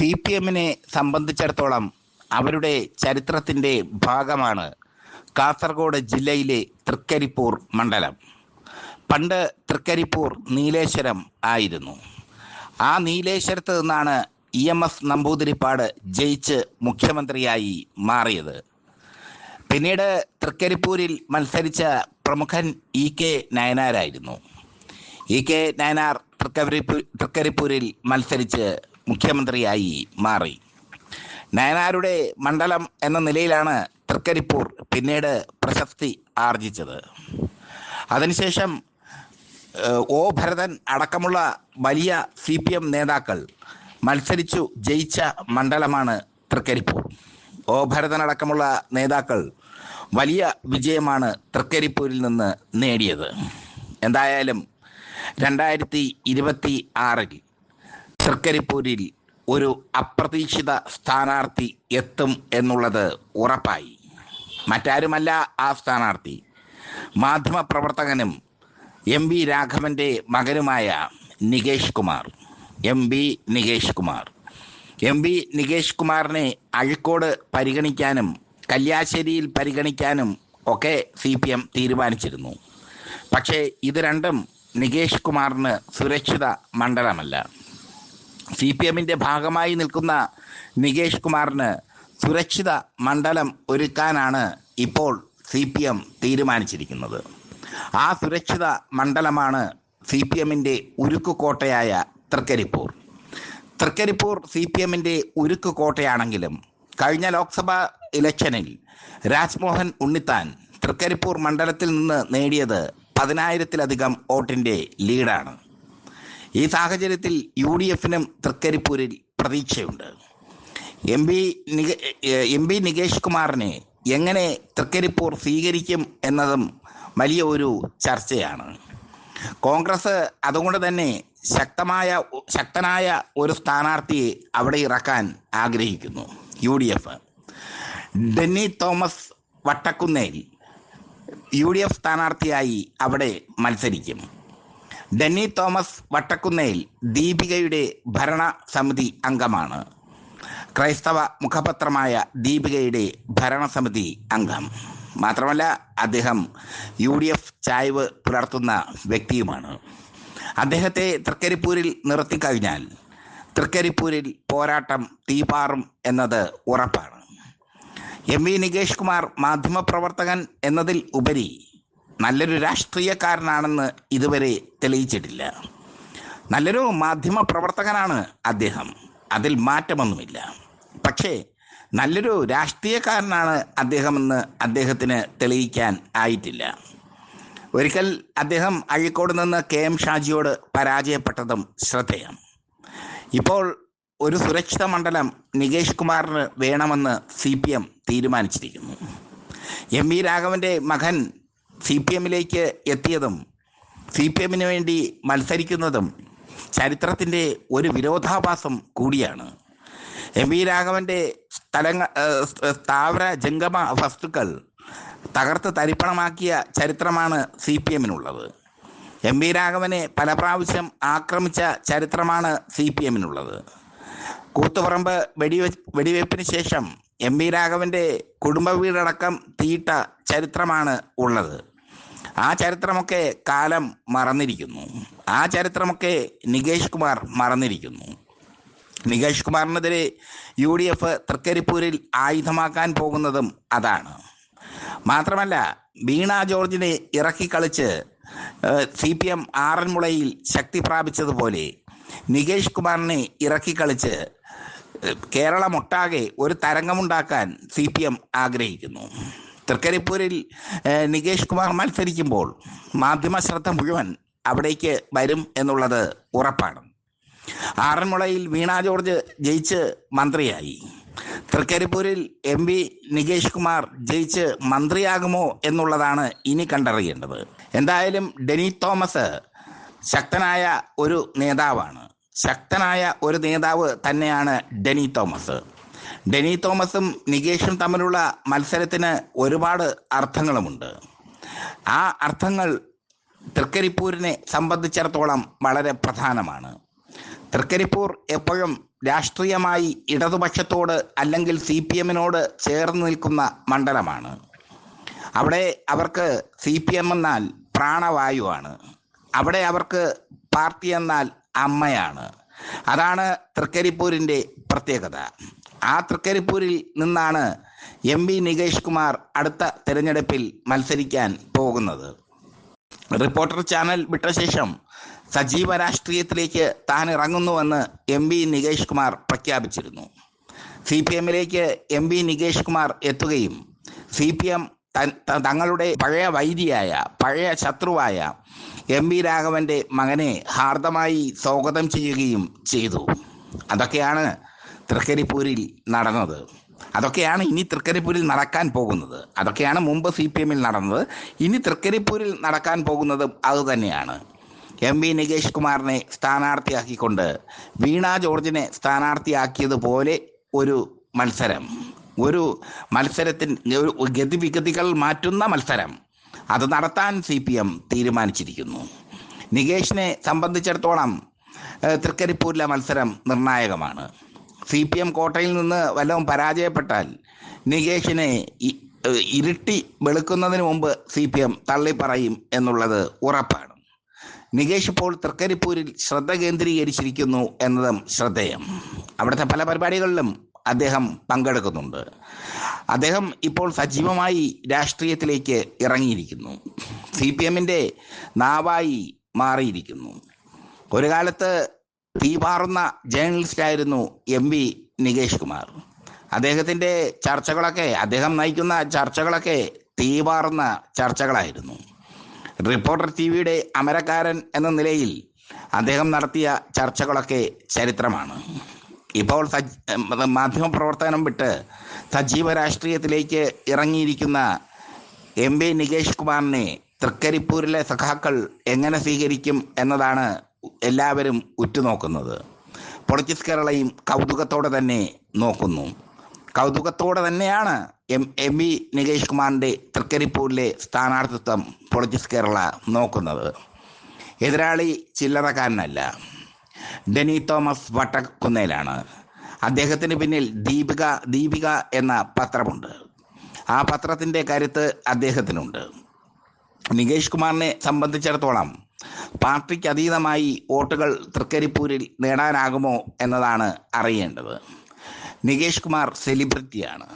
C P എമ്മിനെ സംബന്ധിച്ചിടത്തോളം അവരുടെ ചരിത്രത്തിന്റെ ഭാഗമാണ് കാസർഗോഡ് ജില്ലയിലെ തൃക്കരിപ്പൂർ മണ്ഡലം. പണ്ട് തൃക്കരിപ്പൂർ നീലേശ്വരം ആയിരുന്നു. ആ നീലേശ്വരത്ത് നിന്നാണ് ഇ എം എസ് നമ്പൂതിരിപ്പാട് ജയിച്ച് മുഖ്യമന്ത്രിയായി മാറിയത്. പിന്നീട് തൃക്കരിപ്പൂരിൽ മത്സരിച്ച പ്രമുഖൻ ഇ കെ നയനാരായിരുന്നു. ഇ കെ നയനാർ തൃക്കരിപ്പൂ തൃക്കരിപ്പൂരിൽ മത്സരിച്ച് മുഖ്യമന്ത്രിയായി മാറി. നയനാരുടെ മണ്ഡലം എന്ന നിലയിലാണ് തൃക്കരിപ്പൂർ പിന്നീട് പ്രശസ്തി ആർജിച്ചത്. അതിനുശേഷം ഒ ഭരതൻ അടക്കമുള്ള വലിയ സി പി എം നേതാക്കൾ മത്സരിച്ചു ജയിച്ച മണ്ഡലമാണ് തൃക്കരിപ്പൂർ. ഒ ഭരതൻ അടക്കമുള്ള നേതാക്കൾ വലിയ വിജയമാണ് തൃക്കരിപ്പൂരിൽ നിന്ന് നേടിയത്. എന്തായാലും രണ്ടായിരത്തി ഇരുപത്തി ആറിൽ തൃക്കരിപ്പൂരിൽ ഒരു അപ്രതീക്ഷിത സ്ഥാനാർത്ഥി എത്തും എന്നുള്ളത് ഉറപ്പായി. മറ്റാരുമല്ല ആ സ്ഥാനാർത്ഥി. മാധ്യമപ്രവർത്തകനും എം വി രാഘവന്റെ മകനുമായ Nikesh Kumar. M V Nikesh Kumar. M V Nikesh കുമാറിനെ അഴിക്കോട് പരിഗണിക്കാനും കല്യാശ്ശേരിയിൽ പരിഗണിക്കാനും ഒക്കെ സി പി എം തീരുമാനിച്ചിരുന്നു. പക്ഷേ ഇത് രണ്ടും നികേഷ് കുമാറിന് സുരക്ഷിത മണ്ഡലമല്ല. സി പി എമ്മിന്റെ ഭാഗമായി നിൽക്കുന്ന നികേഷ് കുമാറിന് സുരക്ഷിത മണ്ഡലം ഒരുക്കാനാണ് ഇപ്പോൾ സി പി എം തീരുമാനിച്ചിരിക്കുന്നത്. ആ സുരക്ഷിത മണ്ഡലമാണ് സി പി എമ്മിന്റെ ഉരുക്കുകോട്ടയായ തൃക്കരിപ്പൂർ. തൃക്കരിപ്പൂർ സി പി എമ്മിന്റെ ഉരുക്കുകോട്ടയാണെങ്കിലും കഴിഞ്ഞ ലോക്സഭാ ഇലക്ഷനിൽ രാജ്മോഹൻ ഉണ്ണിത്താൻ തൃക്കരിപ്പൂർ മണ്ഡലത്തിൽ നിന്ന് നേടിയത് പതിനായിരത്തിലധികം വോട്ടിന്റെ ലീഡാണ്. ഈ സാഹചര്യത്തിൽ യു ഡി എഫിനും തൃക്കരിപ്പൂരിൽ പ്രതീക്ഷയുണ്ട്. M P M P Nikesh കുമാറിനെ എങ്ങനെ തൃക്കരിപ്പൂർ സ്വീകരിക്കും എന്നതും വലിയ ഒരു ചർച്ചയാണ്. കോൺഗ്രസ് അതുകൊണ്ട് തന്നെ ശക്തമായ ശക്തനായ ഒരു സ്ഥാനാർത്ഥിയെ അവിടെ ഇറക്കാൻ ആഗ്രഹിക്കുന്നു U D F Denny Thomas Vattakunnel U D F സ്ഥാനാർത്ഥിയായി അവിടെ മത്സരിക്കും. ഡെന്നി തോമസ് വട്ടക്കുന്നേൽ ദീപികയുടെ ഭരണസമിതി അംഗമാണ്. ക്രൈസ്തവ മുഖപത്രമായ ദീപികയുടെ ഭരണസമിതി അംഗം. മാത്രമല്ല അദ്ദേഹം യു ഡി എഫ് ചായ്വ് പുലർത്തുന്ന വ്യക്തിയുമാണ്. അദ്ദേഹത്തെ തൃക്കരിപ്പൂരിൽ നിർത്തിക്കഴിഞ്ഞാൽ തൃക്കരിപ്പൂരിൽ പോരാട്ടം തീപാറും എന്നത് ഉറപ്പാണ്. എം വി നികേഷ് കുമാർ മാധ്യമപ്രവർത്തകൻ എന്നതിൽ ഉപരി നല്ലൊരു രാഷ്ട്രീയക്കാരനാണെന്ന് ഇതുവരെ തെളിയിച്ചിട്ടില്ല. നല്ലൊരു മാധ്യമ പ്രവർത്തകനാണ് അദ്ദേഹം. അതിൽ മാറ്റമൊന്നുമില്ല. പക്ഷേ നല്ലൊരു രാഷ്ട്രീയക്കാരനാണ് അദ്ദേഹമെന്ന് അദ്ദേഹത്തിന് തെളിയിക്കാൻ ആയിട്ടില്ല. ഒരിക്കൽ അദ്ദേഹം അഴീക്കോട് നിന്ന് കെ എം ഷാജിയോട് പരാജയപ്പെട്ടതും ശ്രദ്ധേയം. ഇപ്പോൾ ഒരു സുരക്ഷിത മണ്ഡലം നികേഷ് കുമാറിന് വേണമെന്ന് സി പി എം തീരുമാനിച്ചിരിക്കുന്നു. എം വി രാഘവന്റെ മകൻ സി പി എമ്മിലേക്ക് എത്തിയതും സി പി എമ്മിന് വേണ്ടി മത്സരിക്കുന്നതും ചരിത്രത്തിന്റെ ഒരു വിരോധാഭാസം കൂടിയാണ്. എം വി രാഘവന്റെ സ്ഥലങ്ങ സ്ഥാവര ജംഗമ വസ്തുക്കൾ തകർത്ത് തരിപ്പണമാക്കിയ ചരിത്രമാണ് സി പി എമ്മിനുള്ളത്. എം വി രാഘവനെ പല പ്രാവശ്യം ആക്രമിച്ച ചരിത്രമാണ് സി പി എമ്മിനുള്ളത്. കൂത്തുപറമ്പ് വെടിവെ വെടിവെപ്പിന് ശേഷം എം വി രാഘവന്റെ കുടുംബ വീടടക്കം തീയിട്ട ചരിത്രമാണ് ഉള്ളത്. ആ ചരിത്രമൊക്കെ കാലം മറന്നിരിക്കുന്നു. ആ ചരിത്രമൊക്കെ നികേഷ് കുമാർ മറന്നിരിക്കുന്നു. നികേഷ് കുമാറിനെതിരെ യു ഡി എഫ് തൃക്കരിപ്പൂരിൽ ആയുധമാക്കാൻ പോകുന്നതും അതാണ്. മാത്രമല്ല വീണ ജോർജിനെ ഇറക്കിക്കളിച്ച് സി പി എം ആറന്മുളയിൽ ശക്തി പ്രാപിച്ചതുപോലെ നികേഷ് കുമാറിനെ ഇറക്കിക്കളിച്ച് കേരളമൊട്ടാകെ ഒരു തരംഗമുണ്ടാക്കാൻ സി പി എം ആഗ്രഹിക്കുന്നു. തൃക്കരിപ്പൂരിൽ നികേഷ് കുമാർ മത്സരിക്കുമ്പോൾ മാധ്യമ ശ്രദ്ധ മുഴുവൻ അവിടേക്ക് വരും എന്നുള്ളത് ഉറപ്പാണ്. ആറന്മുളയിൽ വീണ ജോർജ് ജയിച്ച് മന്ത്രിയായി. തൃക്കരിപ്പൂരിൽ എം പി നികേഷ് കുമാർ ജയിച്ച് മന്ത്രിയാകുമോ എന്നുള്ളതാണ് ഇനി കണ്ടറിയേണ്ടത്. എന്തായാലും ഡെനി തോമസ് ശക്തനായ ഒരു നേതാവാണ്. ശക്തനായ ഒരു നേതാവ് തന്നെയാണ് ഡെനി തോമസ്. ഡെനി തോമസും നികേഷും തമ്മിലുള്ള മത്സരത്തിന് ഒരുപാട് അർത്ഥങ്ങളുമുണ്ട്. ആ അർത്ഥങ്ങൾ തൃക്കരിപ്പൂരിനെ സംബന്ധിച്ചിടത്തോളം വളരെ പ്രധാനമാണ്. തൃക്കരിപ്പൂർ എപ്പോഴും രാഷ്ട്രീയമായി ഇടതുപക്ഷത്തോട് അല്ലെങ്കിൽ സി പി എമ്മിനോട് ചേർന്ന് നിൽക്കുന്ന മണ്ഡലമാണ്. അവിടെ അവർക്ക് സി പി എം എന്നാൽ പ്രാണവായുവാണ്. അവിടെ അവർക്ക് പാർട്ടി എന്നാൽ അമ്മയാണ്. അതാണ് തൃക്കരിപ്പൂരിന്റെ പ്രത്യേകത. ആ തൃക്കരിപ്പൂരിൽ നിന്നാണ് എം വി നികേഷ് കുമാർ അടുത്ത തെരഞ്ഞെടുപ്പിൽ മത്സരിക്കാൻ പോകുന്നത്. റിപ്പോർട്ടർ ചാനൽ വിട്ട ശേഷം സജീവ രാഷ്ട്രീയത്തിലേക്ക് താൻ ഇറങ്ങുന്നുവെന്ന് എം വി നികേഷ് കുമാർ പ്രഖ്യാപിച്ചിരുന്നു. സി പി എമ്മിലേക്ക് എം വി നികേഷ് കുമാർ എത്തുകയും സി പി എം തങ്ങളുടെ പഴയ വൈരിയായ പഴയ ശത്രുവായ എം വി രാഘവന്റെ മകനെ ഹാർദമായി സ്വാഗതം ചെയ്യുകയും ചെയ്തു. അതൊക്കെയാണ് തൃക്കരിപ്പൂരിൽ നടന്നത്. അതൊക്കെയാണ് ഇനി തൃക്കരിപ്പൂരിൽ നടക്കാൻ പോകുന്നത്. അതൊക്കെയാണ് മുമ്പ് സി പി എമ്മിൽ നടന്നത്. ഇനി തൃക്കരിപ്പൂരിൽ നടക്കാൻ പോകുന്നത് അതുതന്നെയാണ് എം വി നികേഷ് കുമാറിനെ സ്ഥാനാർത്ഥിയാക്കിക്കൊണ്ട് വീണ ജോർജിനെ സ്ഥാനാർത്ഥിയാക്കിയതുപോലെ ഒരു മത്സരം. ഒരു മത്സരത്തിൻ ഗതിവിഗതികൾ മാറ്റുന്ന മത്സരം. അത് നടത്താൻ സി പി എം തീരുമാനിച്ചിരിക്കുന്നു. നികേഷിനെ സംബന്ധിച്ചിടത്തോളം തൃക്കരിപ്പൂരിലെ മത്സരം നിർണായകമാണ്. സി പി എം കോട്ടയിൽ നിന്ന് വല്ലതും പരാജയപ്പെട്ടാൽ നികേഷിനെ ഇരുട്ടി വെളുക്കുന്നതിന് മുമ്പ് സി പി എം തള്ളിപ്പറയും എന്നുള്ളത് ഉറപ്പാണ്. നികേഷ് ഇപ്പോൾ തൃക്കരിപ്പൂരിൽ ശ്രദ്ധ കേന്ദ്രീകരിച്ചിരിക്കുന്നു എന്നതും ശ്രദ്ധേയം. അവിടുത്തെ പല പരിപാടികളിലും അദ്ദേഹം പങ്കെടുക്കുന്നുണ്ട്. അദ്ദേഹം ഇപ്പോൾ സജീവമായി രാഷ്ട്രീയത്തിലേക്ക് ഇറങ്ങിയിരിക്കുന്നു. സി പി എമ്മിന്റെ നാവായി മാറിയിരിക്കുന്നു. ഒരു കാലത്ത് തീപാറുന്ന ജേർണലിസ്റ്റായിരുന്നു എം വി നികേഷ് കുമാർ. അദ്ദേഹത്തിന്റെ ചർച്ചകളൊക്കെ അദ്ദേഹം നയിക്കുന്ന ചർച്ചകളൊക്കെ തീപാറുന്ന ചർച്ചകളായിരുന്നു. റിപ്പോർട്ടർ ടി വിയുടെ അമരക്കാരൻ എന്ന നിലയിൽ അദ്ദേഹം നടത്തിയ ചർച്ചകളൊക്കെ ചരിത്രമാണ്. ഇപ്പോൾ മാധ്യമപ്രവർത്തനം വിട്ട് സജീവ രാഷ്ട്രീയത്തിലേക്ക് ഇറങ്ങിയിരിക്കുന്ന എം വി നികേഷ് കുമാറിനെ തൃക്കരിപ്പൂരിലെ സഖാക്കൾ എങ്ങനെ സ്വീകരിക്കും എന്നതാണ് എല്ലാവരും ഉറ്റുനോക്കുന്നത്. പൊളിറ്റിക്സ് കേരളയും കൗതുകത്തോടെ തന്നെ നോക്കുന്നു. കൗതുകത്തോടെ തന്നെയാണ് എം എം വി നികേഷ് കുമാറിന്റെ തൃക്കരിപ്പൂരിലെ സ്ഥാനാർത്ഥിത്വം പൊളിറ്റിക്സ് കേരള നോക്കുന്നത്. എതിരാളി ചില്ലറക്കാരനല്ല. ഡെനി തോമസ് വട്ടക്കുന്നേലാണ്. അദ്ദേഹത്തിന് പിന്നിൽ ദീപിക ദീപിക എന്ന പത്രമുണ്ട്. ആ പത്രത്തിന്റെ കരുത്ത് അദ്ദേഹത്തിനുണ്ട്. നികേഷ് കുമാറിനെ സംബന്ധിച്ചിടത്തോളം പാർട്ടിക്ക് അതീതമായി വോട്ടുകൾ തൃക്കരിപ്പൂരിൽ നേടാനാകുമോ എന്നതാണ് അറിയേണ്ടത്. നികേഷ് കുമാർ സെലിബ്രിറ്റിയാണ്.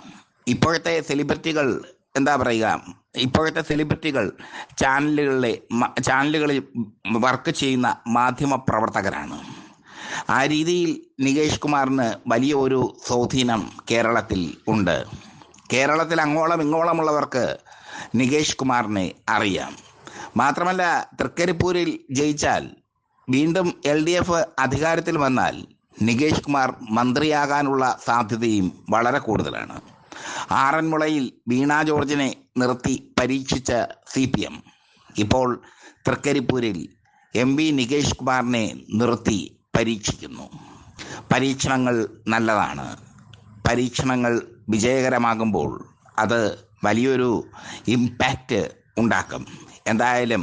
ഇപ്പോഴത്തെ സെലിബ്രിറ്റികൾ എന്താ പറയുക? ഇപ്പോഴത്തെ സെലിബ്രിറ്റികൾ ചാനലുകളിലെ ചാനലുകളിൽ വർക്ക് ചെയ്യുന്ന മാധ്യമ പ്രവർത്തകരാണ്. ആ രീതിയിൽ നികേഷ് കുമാറിന് വലിയ ഒരു സ്വാധീനം കേരളത്തിൽ ഉണ്ട്. കേരളത്തിൽ അങ്ങോളം ഇങ്ങോളമുള്ളവർക്ക് നികേഷ് കുമാറിനെ അറിയാം. മാത്രമല്ല തൃക്കരിപ്പൂരിൽ ജയിച്ചാൽ വീണ്ടും എൽ ഡി എഫ് അധികാരത്തിൽ വന്നാൽ നികേഷ് കുമാർ മന്ത്രിയാകാനുള്ള സാധ്യതയും വളരെ കൂടുതലാണ്. ആറന്മുളയിൽ വീണ ജോർജിനെ നിർത്തി പരീക്ഷിച്ച സി പി എം. ഇപ്പോൾ തൃക്കരിപ്പൂരിൽ എം വി നികേഷ് കുമാറിനെ നിർത്തി പരീക്ഷിക്കുന്നു. പരീക്ഷണങ്ങൾ നല്ലതാണ്. പരീക്ഷണങ്ങൾ വിജയകരമാകുമ്പോൾ അത് വലിയൊരു ഇമ്പാക്റ്റ് ഉണ്ടാക്കും. എന്തായാലും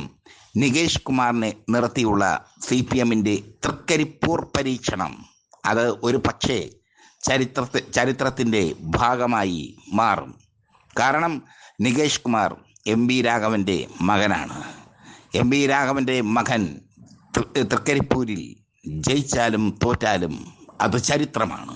നികേഷ് കുമാറിനെ നിർത്തിയുള്ള സി പി എമ്മിന്റെ തൃക്കരിപ്പൂർ പരീക്ഷണം അത് ഒരു പക്ഷേ ചരിത്ര ചരിത്രത്തിന്റെ ഭാഗമായി മാറും. കാരണം നികേഷ് കുമാർ എം വി രാഘവന്റെ മകനാണ്. എം വി രാഘവന്റെ മകൻ തൃക്കരിപ്പൂരിൽ ജയിച്ചാലും തോറ്റാലും അത് ചരിത്രമാണ്.